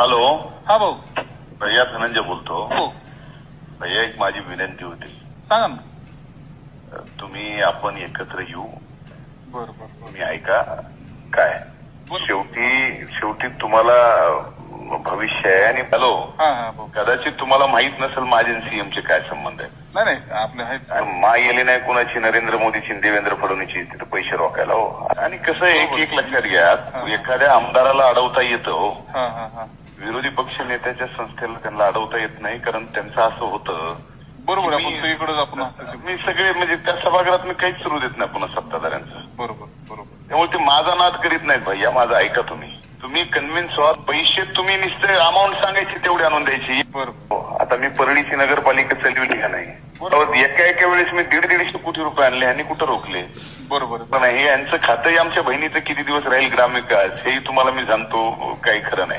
Hello. हा भाऊ. भैया धनंजय बोलतो. हो. भैया एक माझी विनंती होती. सांगा ना. तुम्ही आपण एकत्र येऊ. बरं बरं बरं. तुम्ही ऐका काय? बोल. शेवटी शेवटी तुम्हाला भविष्य आहे आणि हॅलो. हा हा भाऊ. कदाचित तुम्हाला माहीत नसेल माझे सीएमचे काय संबंध आहे. नाही नाही आपले आहेत. आणि मा येली नाही कुणाची नरेंद्र मोदीची आणि देवेंद्र फडणवीसची तिथे पैसे रोखायला हो. आणि कसं एक एक लक्षात घ्या एखाद्या आमदाराला अडवता येतं हो. हा हा हा. विरोधी पक्ष नेत्याच्या संस्थेला त्यांना अडवता येत नाही कारण त्यांचं असं होतं. बरोबर आपण मी सगळे म्हणजे त्या सभागृहात मी काहीच सुरू देत नाही पुन्हा सत्ताधाऱ्यांचं. बरोबर बरोबर. त्यामुळे ते माझा नाद करीत नाहीत भैया माझा ऐका तुम्ही. तुम्ही कन्व्हिन्स व्हा पैसे तुम्ही नुसते अमाऊंट सांगायची तेवढी आणून द्यायची. बरोबर हो, आता मी परळीची नगरपालिका चालविली का नाही? एका एका वेळेस मी दीड दीडशे कोटी रुपये आणले आणि कुठं रोखले? बरोबर. पण हे यांचं खातंही आमच्या बहिणीचं किती दिवस राहील ग्रामविकास हेही तुम्हाला मी सांगतो काही खरं नाही.